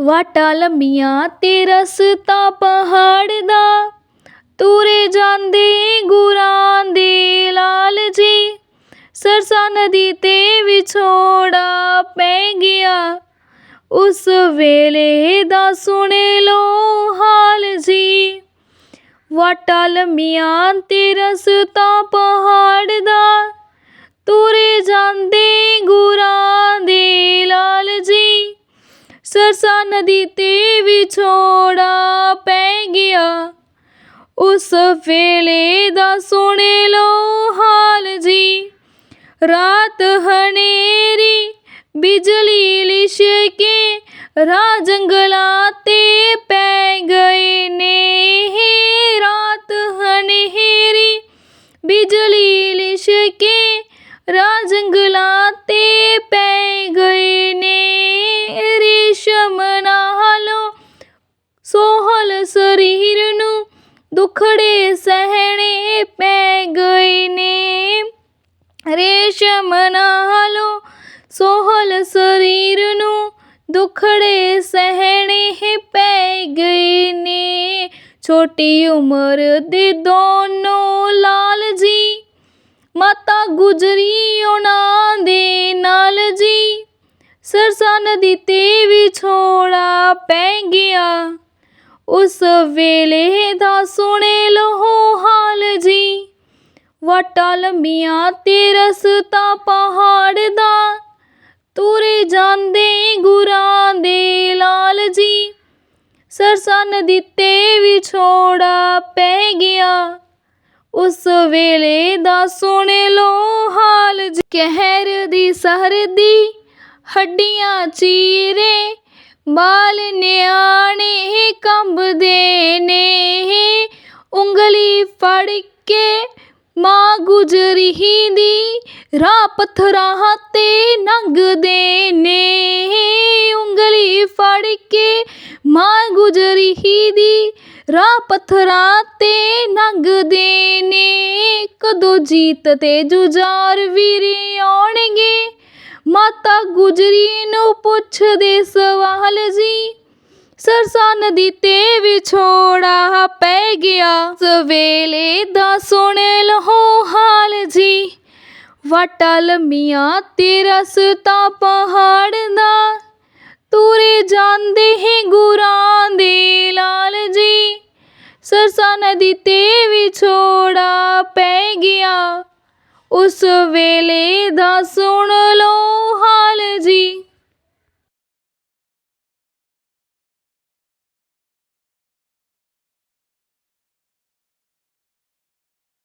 ਵਾਟਾਂ ਲੰਮੀਆਂ ਤੇ ਰਸਤਾ ਪਹਾੜ ਦਾ। ਤੁਰੇ ਜਾਂਦੇ ਗੁਰਾਂ ਦੇ ਲਾਲ ਜੀ। ਸਰਸਾ ਨਦੀ ਤੇ ਵਿਛੋੜਾ ਪੈ ਗਿਆ। ਉਸ ਵੇਲੇ ਦਾ ਸੁਣ ਲੋ ਹਾਲ ਜੀ। ਵਾਟਾਂ ਲੰਮੀਆਂ ਤੇ ਰਸਤਾ ਪਹਾੜ ਦਾ। ਸਰਸਾ ਨਦੀ ਤੇ ਵਿਛੋੜਾ ਪੈ ਗਿਆ। ਉਸ ਵੇਲੇ ਦਾ ਸੁਣੇ ਲੋ ਹਾਲ ਜੀ। ਰਾਤ ਹਨੇਰੀ, ਬਿਜਲੀ ਲਿਸ਼ਕੇ, ਰਾਹ ਜੰਗਲਾਂ ਤੇ ਪੈ ਗਏ ਨੇ। ਰਾਤ ਹਨੇਰੀ, ਬਿਜਲੀ ਲਿਸ਼ਕੇ, ਰਾਹ ਜੰਗਲਾਂ ਤੇ ਪੈ ਗਏ ਨੇ। ਦੁਖੜੇ ਸਹਿਣੇ ਪੈ ਗਏ ਨੇ। ਰੇਸ਼ਮ ਨਾਲੋਂ ਸੋਹਲ ਸਰੀਰ ਨੂੰ ਦੁਖੜੇ ਸਹਿਣੇ ਪੈ ਗਏ ਨੇ। ਛੋਟੀ ਉਮਰ ਦੇ ਦੋਨੋਂ ਲਾਲ ਜੀ, ਮਾਤਾ ਗੁਜਰੀ ਉਹਨਾਂ ਦੇ ਨਾਲ ਜੀ। ਸਰਸਾ ਨਦੀ ਤੇ ਵਿਛੋੜਾ ਪੈ ਗਿਆ। ਉਸ ਵੇਲੇ ਦਾ ਸੁਣੇ ਲੋ ਹਾਲ ਜੀ। ਵਾਟਾਂ ਲੰਮੀਆਂ ਤੇ ਰਸਤਾ ਪਹਾੜ ਦਾ। ਤੁਰੇ ਜਾਂਦੇ ਗੁਰਾਂ ਦੇ ਲਾਲ ਜੀ। ਸਰਸਾ ਨਦੀ ਤੇ ਵਿਛੋੜਾ ਪੈ ਗਿਆ। ਉਸ ਵੇਲੇ ਦਾ ਸੁਣੇ ਲੋ ਹਾਲ ਜੀ। ਕਹਿਰ ਦੀ ਸਰਦੀ, ਹੱਡੀਆਂ ਚੀਰੇ। ਬਾਲ ਨਿਆਣੇ ਕੰਬਦੇ ਨੇ ਉਂਗਲੀ ਫੜ ਕੇ ਮਾਂ ਗੁਜਰੀ ਦੀ ਰਾਹ ਪੱਥਰਾਂ ਤੇ ਲੰਘਦੇ ਨੇ ਉਂਗਲੀ ਫੜ ਕੇ ਮਾਂ ਗੁਜਰੀ ਦੀ ਰਾਹ ਪੱਥਰਾਂ ਤੇ ਲੰਘਦੇ ਨੇ ਕਦੋਂ ਜੀਤ ਤੇ ਜੁਝਾਰ ਵੀਰ ਆਉਣਗੇ ਮਾਤਾ ਗੁਜਰੀ ਨੂੰ ਪੁੱਛਦੇ ਸਵਾਲ ਜੀ, ਸਰਸਾ ਨਦੀ ਤੇ ਵਿਛੋੜਾ ਪੈ ਗਿਆ। ਸਵੇਲੇ ਦਾ ਸੁਣੇ ਲਹੋ ਹਾਲ ਜੀ ਵਾਟਾਂ ਲੰਮੀਆਂ ਤੇ ਰਸਤਾ ਪਹਾੜ ਦਾ। ਤੁਰੇ ਜਾਂਦੇ ਹੈ ਗੁਰਾਂ ਦੇ ਲਾਲ ਜੀ, ਸਰਸਾ ਨਦੀ ਤੇ ਵਿਛੋੜਾ ਪੈ ਗਿਆ। ਉਸ ਵੇਲੇ ਦਾ